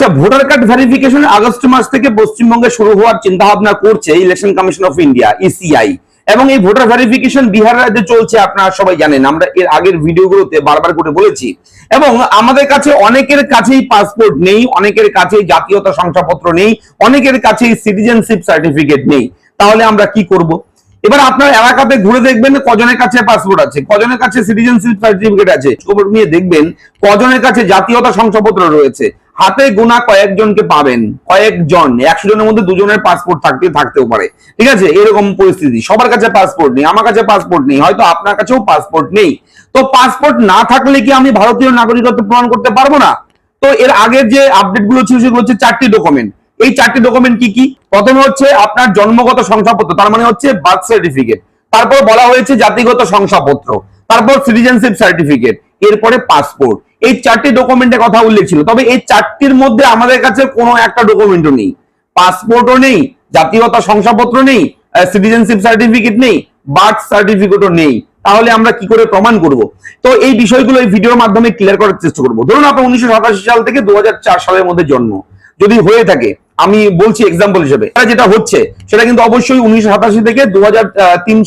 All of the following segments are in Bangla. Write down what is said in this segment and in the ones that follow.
আচ্ছা ভোটার কার্ড ভেরিফিকেশন আগস্ট মাস থেকে পশ্চিমবঙ্গে শুরু হওয়ার চিন্তা ভাবনা করছে election commission of India ECI এবং এই ভোটার ভেরিফিকেশন বিহার রাজ্যে চলছে, আপনারা সবাই জানেন। আমরা এর আগের ভিডিওগুলোতে বারবার করে বলেছি। এবং আমাদের কাছে অনেকের কাছেই পাসপোর্ট নেই, অনেকের কাছেই জাতীয়তা শংসাপত্র নেই, অনেকের কাছেই সিটিজেনশিপ সার্টিফিকেট নেই। তাহলে আমরা কি করব? এবার আপনার এলাকাতে ঘুরে দেখবেন কজনের কাছে পাসপোর্ট আছে, কজনের কাছে সিটিজেনশিপ সার্টিফিকেট আছে। খবর নিয়ে দেখবেন কজনের কাছে জাতীয়তা শংসাপত্র রয়েছে। হাতে গোনা কয়েকজনকে পাবেন, কয়েকজন, একশো জনের মধ্যে দুজনের পাসপোর্ট থাকতে, থাকতেও পারে। ঠিক আছে? এরকম পরিস্থিতি। সবার কাছে পাসপোর্ট নেই, আমার কাছে পাসপোর্ট নেই, হয়তো আপনার কাছেও পাসপোর্ট নেই। তো পাসপোর্ট না থাকলে কি আমি ভারতীয় নাগরিকত্ব প্রমাণ করতে পারব না? তো এর আগের যে আপডেটগুলো ছিল, সেগুলো হচ্ছে চারটি ডকুমেন্ট এই চারটি ডকুমেন্ট কি কি? প্রথমে হচ্ছে আপনার জন্মগত শংসাপত্র, তার মানে হচ্ছে বার্থ সার্টিফিকেট তারপর বলা হয়েছে জাতিগত শংসাপত্র, তারপর সিটিজেনশিপ সার্টিফিকেট এরপরে পাসপোর্ট এই চারটি ডকুমেন্টের কথা উল্লেখ ছিল। তবে এই চারটির মধ্যে আমাদের কাছে কোনো একটা ডকুমেন্টও নেই। পাসপোর্টও নেই, জাতীয়তা শংসাপত্র নেই সিটিজেনশিপ সার্টিফিকেট নেই বার্থ সার্টিফিকেটও নেই। তাহলে আমরা কি করে প্রমাণ করব? তো এই বিষয়গুলো এই ভিডিওর মাধ্যমে ক্লিয়ার করার চেষ্টা করব। ধরুন আপনার উনিশশো সাতাশি সাল থেকে দু হাজার চার সালের মধ্যে জন্ম। যদি হয়ে থাকে, আমি বলছি এক্সাম্পল হিসেবে যেটা হচ্ছে, সেটা কিন্তু অবশ্যই উনিশশো সাতাশি থেকে দু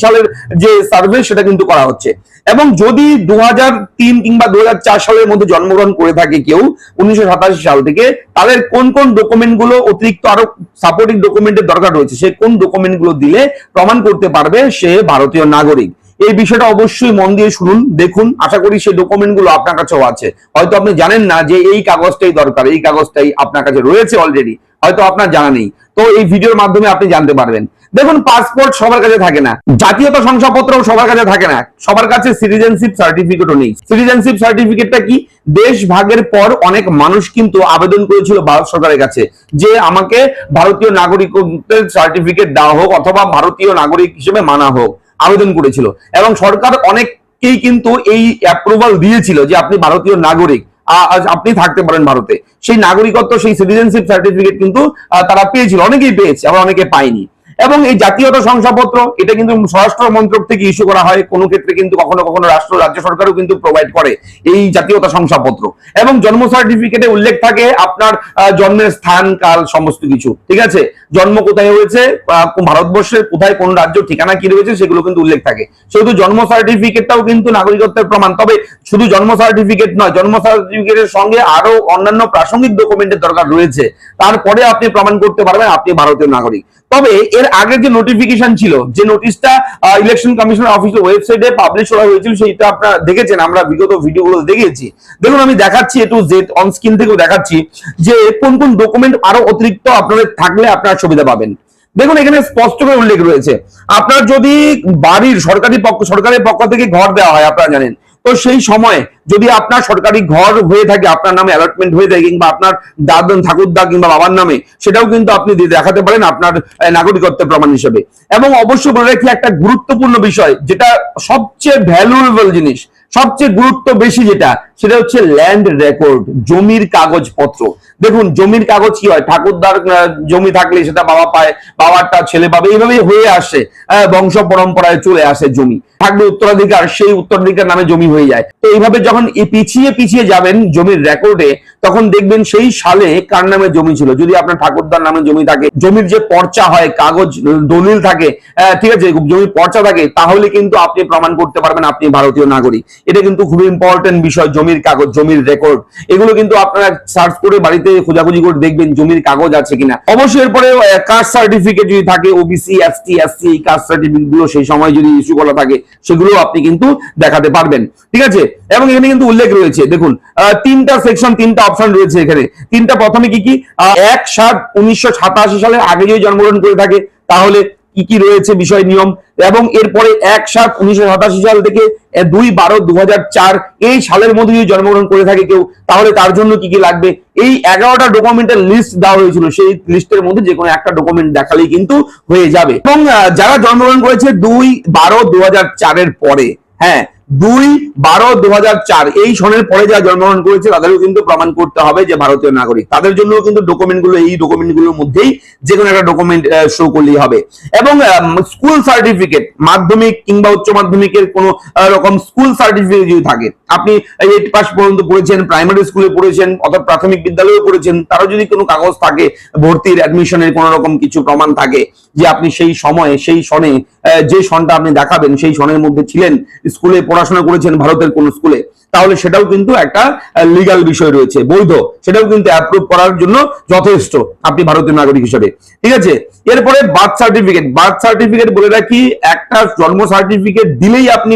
সালের যে সার্ভে সেটা কিন্তু করা হচ্ছে। এবং যদি দু কিংবা দুহাজার চার সালের মধ্যে জন্মগ্রহণ করে থাকে কেউ উনিশশো সাতাশি সাল থেকে, তাদের কোন কোন ডকুমেন্টগুলো অতিরিক্ত আরও সাপোর্টিং ডকুমেন্টের দরকার রয়েছে, সে কোন ডকুমেন্টগুলো দিলে প্রমাণ করতে পারবে সে ভারতীয় নাগরিক। এই বিষয়টা অবশ্যই মন দিয়ে শুনুন, দেখুন। আশা করি সেই ডকুমেন্টগুলো আপনার কাছেও আছে। হয়তো আপনি জানেন না যে এই কাগজটাই দরকার, এই কাগজটাই আপনার কাছে রয়েছে অলরেডি হয়তো আপনার জানা নেই। তো এই ভিডিওর মাধ্যমে আপনি জানতে পারবেন। দেখুন পাসপোর্ট সবার কাছে থাকে না। জাতীয়তা শংসাপত্র সবার কাছে থাকে না। সবার কাছে সিটিজেনশিপ সার্টিফিকেটও নেই। সিটিজেনশিপ সার্টিফিকেটটা কি? দেশ ভাগের পর অনেক মানুষ কিন্তু আবেদন করেছিল ভারত সরকারের কাছে যে আমাকে ভারতীয় নাগরিকত্বের সার্টিফিকেট দেওয়া হোক অথবা ভারতীয় নাগরিক হিসেবে মানা হোক। আবেদন করেছিল। এবং সরকার অনেককেই কিন্তু এই অ্যাপ্রুভাল দিয়েছিল যে আপনি ভারতীয় নাগরিক আপনি থাকতে পারেন ভারতে। সেই নাগরিকত্ব, সেই সিটিজেনশিপ সার্টিফিকেট কিন্তু তারা পেয়েছিল, অনেকেই পেয়েছে, আবার অনেকে পায়নি। এবং এই জাতীয়তা শংসাপত্র, এটা কিন্তু স্বরাষ্ট্র মন্ত্রক থেকে ইস্যু করা হয়। কোনো ক্ষেত্রে কিন্তু কখনো কখনো রাষ্ট্র, রাজ্য সরকারও কিন্তু প্রোভাইড করে এই জাতীয়তা শংসাপত্র। এবং জন্ম সার্টিফিকেটে উল্লেখ থাকে আপনার জন্মের স্থান, কাল, সমস্ত কিছু। ঠিক আছে? জন্ম কোথায় হয়েছে ভারতবর্ষের কোথায়, কোন রাজ্য, ঠিকানা কি রয়েছে, সেগুলো কিন্তু উল্লেখ থাকে। সেহেতু জন্ম সার্টিফিকেটটাও কিন্তু নাগরিকত্বের প্রমাণ। তবে শুধু জন্ম সার্টিফিকেট নয়, জন্ম সার্টিফিকেটের সঙ্গে আরও অন্যান্য প্রাসঙ্গিক ডকুমেন্টের দরকার রয়েছে। তারপরে আপনি প্রমাণ করতে পারবেন, আপনি ভারতীয় নাগরিক। তবে এর আগে যে নোটিফিকেশন ছিল, যে নোটিশটা ইলেকশন কমিশনের অফিসিয়াল ওয়েবসাইটে পাবলিশ করা হয়েছিল, সেইটা আপনারা দেখেছেন, আমরা বিগত ভিডিওগুলো দেখেছি দেখুন, আমি দেখাচ্ছি একটু জেড অন স্ক্রিন থেকেও দেখাচ্ছি যে কোন কোন ডকুমেন্ট আরও অতিরিক্ত আপনাদের থাকলে আপনারা সুবিধা পাবেন। দেখুন, এখানে স্পষ্ট করে উল্লেখ রয়েছে। আপনার যদি বাড়ির সরকারি পক্ষ, সরকারের পক্ষ থেকে ঘর দেওয়া হয়, আপনারা জানেন। তো সেই সময় যদি আপনার সরকারি ঘর হয়ে থাকে, আপনার নামে অ্যালটমেন্ট হয়ে থাকে কিংবা আপনার দাদন, ঠাকুরদা কিংবা বাবার নামে, সেটাও কিন্তু আপনি দেখাতে পারেন আপনার নাগরিকত্বের প্রমাণ হিসেবে। এবং অবশ্য বলে রাখি একটা গুরুত্বপূর্ণ বিষয়, যেটা সবচেয়ে ভ্যালুয়েবল জিনিস সবচেয়ে গুরুত্ব বেশি যেটা, সেটা হচ্ছে ল্যান্ড রেকর্ড জমির কাগজপত্র। দেখুন, জমির কাগজ কি হয়? ঠাকুরদার জমি থাকলে সেটা বাবা পায় বাবারটা ছেলে পাবে, এইভাবেই হয়ে আসে বংশ পরম্পরায় চলে আসে জমি। থাকবে উত্তরাধিকার, সেই উত্তরাধিকার নামে জমি হয়ে যায়। তো এইভাবে যখন পিছিয়ে পিছিয়ে যাবেন জমির রেকর্ডে তখন দেখবেন সেই সালে কার নামে জমি ছিল? যদি আপনার ঠাকুরদার নামে জমি থাকে, জমির যে পর্চা হয়, কাগজ, দলিল থাকে ঠিক আছে, জমির পর্চা থাকে, তাহলে কিন্তু আপনি প্রমাণ করতে পারবেন আপনি ভারতীয় নাগরিক। এটা কিন্তু খুবই ইম্পর্টেন্ট বিষয়, জমির কাগজ, জমির রেকর্ড এগুলো কিন্তু আপনারা সার্চ করে বাড়িতে খোঁজাখুঁজি করে দেখবেন জমির কাগজ আছে কিনা। অবশ্যই এরপরে কাস্ট সার্টিফিকেট যদি থাকে ওবিসি এসটি এসসি এই কাস্ট সার্টিফিকেটগুলো সেই সময় যদি ইস্যু করা থাকে সেগুলো আপনি কিন্তু দেখাতে পারবেন। ঠিক আছে? এবং এখানে কিন্তু উল্লেখ রয়েছে, দেখুন তিনটা সেকশন তিনটা অপশন রয়েছে এখানে। তিনটা প্রথমে কি কি? এক সাত উনিশশো সালের আগে যদি জন্মগ্রহণ করে থাকে, তাহলে কি কি রয়েছে বিষয় নিয়ম? এবং এরপরে এক সাত উনিশশো সাল থেকে দুই বারো দু এই সালের মধ্যে যদি জন্মগ্রহণ করে থাকে কেউ, তাহলে তার জন্য কি কি লাগবে? এই এগারোটা ডকুমেন্টের লিস্ট দেওয়া হয়েছিল, সেই লিস্টের মধ্যে যে কোনো একটা ডকুমেন্ট দেখালেই কিন্তু হয়ে যাবে। এবং যারা জন্মগ্রহণ করেছে দুই বারো দু চারের পরে হ্যাঁ দুই বারো দু এই সনের পরে যারা জন্মগ্রহণ করেছে, তাদেরও কিন্তু প্রমাণ করতে হবে যে ভারতীয় নাগরিক। তাদের জন্য কিন্তু ডকুমেন্টগুলো এই ডকুমেন্টগুলোর মধ্যেই যে কোনো একটা ডকুমেন্ট শো করলেই হবে। এবং স্কুল সার্টিফিকেট মাধ্যমিক কিংবা উচ্চ মাধ্যমিকের কোনো রকম স্কুল সার্টিফিকেট যদি থাকে, আপনি এইট পাস পর্যন্ত পড়েছেন প্রাইমারি স্কুলে পড়েছেন অথবা প্রাথমিক বিদ্যালয়ে পড়েছেন, তারও যদি কোনো কাগজ থাকে, ভর্তির অ্যাডমিশনের কোনো রকম কিছু প্রমাণ থাকে যে আপনি সেই সময়ে, সেই সনে যে সনটা আপনি দেখাবেন, সেই সনের মধ্যে ছিলেন স্কুলে পড়াশোনা করেছেন ভারতের কোন স্কুলে, তাহলে সেটাও কিন্তু একটা লিগাল বিষয় রয়েছে। বৈধ, সেটাও কিন্তু অ্যাপ্রুভ করার জন্য যথেষ্ট আপনি ভারতীয় নাগরিক হিসেবে। ঠিক আছে? এরপরে বার্থ সার্টিফিকেট বার্থ সার্টিফিকেট বলে রাখি, একটা জন্ম সার্টিফিকেট দিলেই আপনি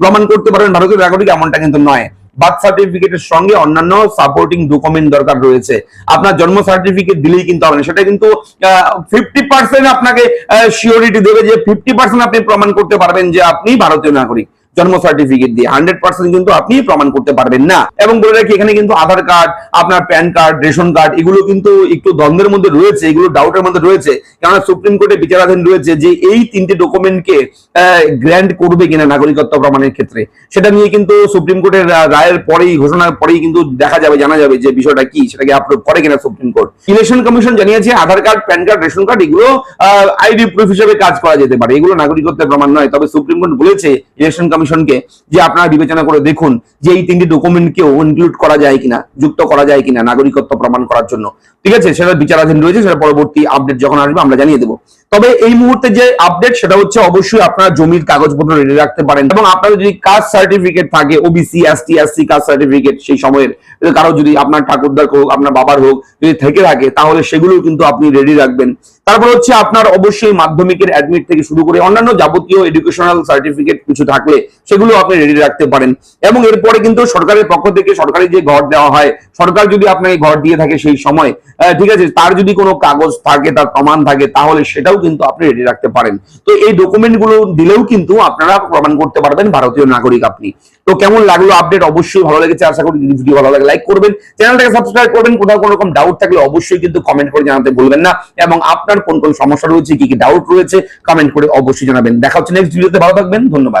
প্রমাণ করতে পারবেন ভারতীয় নাগরিক, এমনটা কিন্তু নয়। বার্থ সার্টিফিকেটের সঙ্গে অন্যান্য সাপোর্টিং ডকুমেন্ট দরকার রয়েছে। আপনার জন্ম সার্টিফিকেট দিলেই কিন্তু হবে সেটা কিন্তু ফিফটি পার্সেন্ট আপনাকে শিওরিটি দেবে যে ফিফটি পার্সেন্ট আপনি প্রমাণ করতে পারবেন যে আপনি ভারতীয় নাগরিক। জন্ম সার্টিফিকেট দিয়ে। হান্ড্রেড পার্সেন্ট কিন্তু আপনি প্রমাণ করতে পারবেন না। এবং বলে রাখি, এখানে কিন্তু আধার কার্ড, আপনার প্যান কার্ড, রেশন কার্ড, এগুলো কিন্তু একটু দ্বন্দ্বের মধ্যে রয়েছে, এগুলো ডাউটের মধ্যে রয়েছে। কেননা সুপ্রিম কোর্টে বিচারাধীন রয়েছে যে এই তিনটে ডকুমেন্টকে গ্র্যান্ড করবে কিনা নাগরিকত্ব প্রমাণের ক্ষেত্রে। সেটা নিয়ে কিন্তু সুপ্রিম কোর্টের রায়ের পরেই, ঘোষণার পরেই কিন্তু দেখা যাবে, জানা যাবে যে বিষয়টা কি সেটাকে আপলোড করে কিনা সুপ্রিম কোর্ট। ইলেকশন কমিশন জানিয়েছে, Aadhaar card, PAN card, ration card, এগুলো আইডি প্রুফ হিসেবে কাজ করা যেতে পারে। এগুলো নাগরিকত্বের প্রমাণ নয়। তবে সুপ্রিম কোর্ট বলেছে ইলেকশন কমিশনকে যে আপনারা বিবেচনা করে দেখুন যে এই তিনটি ডকুমেন্টকেও ইনক্লুড করা যায় কিনা, যুক্ত করা যায় কিনা নাগরিকত্ব প্রমাণ করার জন্য। ঠিক আছে? সেটা বিচারাধীন রয়েছে, সেটা পরবর্তী আপডেট যখন আসবে আমরা জানিয়ে দেবো। তবে এই মুহূর্তে যে আপডেট সেটা হচ্ছে অবশ্যই আপনারা জমির কাগজপত্র রেডি রাখতে পারেন এবং আপনাদের যদি কাস্ট সার্টিফিকেট থাকে OBC ST SC caste certificate সেই সময়ের কারও যদি আপনার ঠাকুরদার হোক, আপনার বাবার হোক যদি থেকে থাকে, তাহলে সেগুলো কিন্তু আপনি রেডি রাখবেন। তারপর হচ্ছে আপনার অবশ্যই মাধ্যমিকের অ্যাডমিট থেকে শুরু করে অন্যান্য যাবতীয় এডুকেশনাল সার্টিফিকেট কিছু থাকলে সেগুলো আপনি রেডি রাখতে পারেন। এবং এরপরে কিন্তু সরকারের পক্ষ থেকে সরকারি যে ঘর দেওয়া হয়, সরকার যদি আপনাকে ঘর দিয়ে থাকে সেই সময় ঠিক আছে, তার যদি কোনো কাগজ থাকে, তার প্রমাণ থাকে, তাহলে সেটাও কিন্তু আপনি রেডি রাখতে পারেন। তো এই ডকুমেন্টগুলো দিলেও কিন্তু আপনারা প্রমাণ করতে পারবেন ভারতীয় নাগরিক আপনি। তো কেমন লাগল আপডেট অবশ্যই ভালো লেগেছে। আশা করি যদি ভিডিও ভালো লাগে লাইক করবেন। চ্যানেলটাকে সাবস্ক্রাইব করবেন। কোথাও কোনো রকম ডাউট থাকলে অবশ্যই কিন্তু কমেন্ট করে জানাতে ভুলবেন না। এবং আপনার কোন কোন সমস্যা রয়েছে, কি কি ডাউট রয়েছে কমেন্ট করে অবশ্যই জানাবেন। দেখা হচ্ছে নেক্সট ভিডিওতে ভালো থাকবেন, ধন্যবাদ।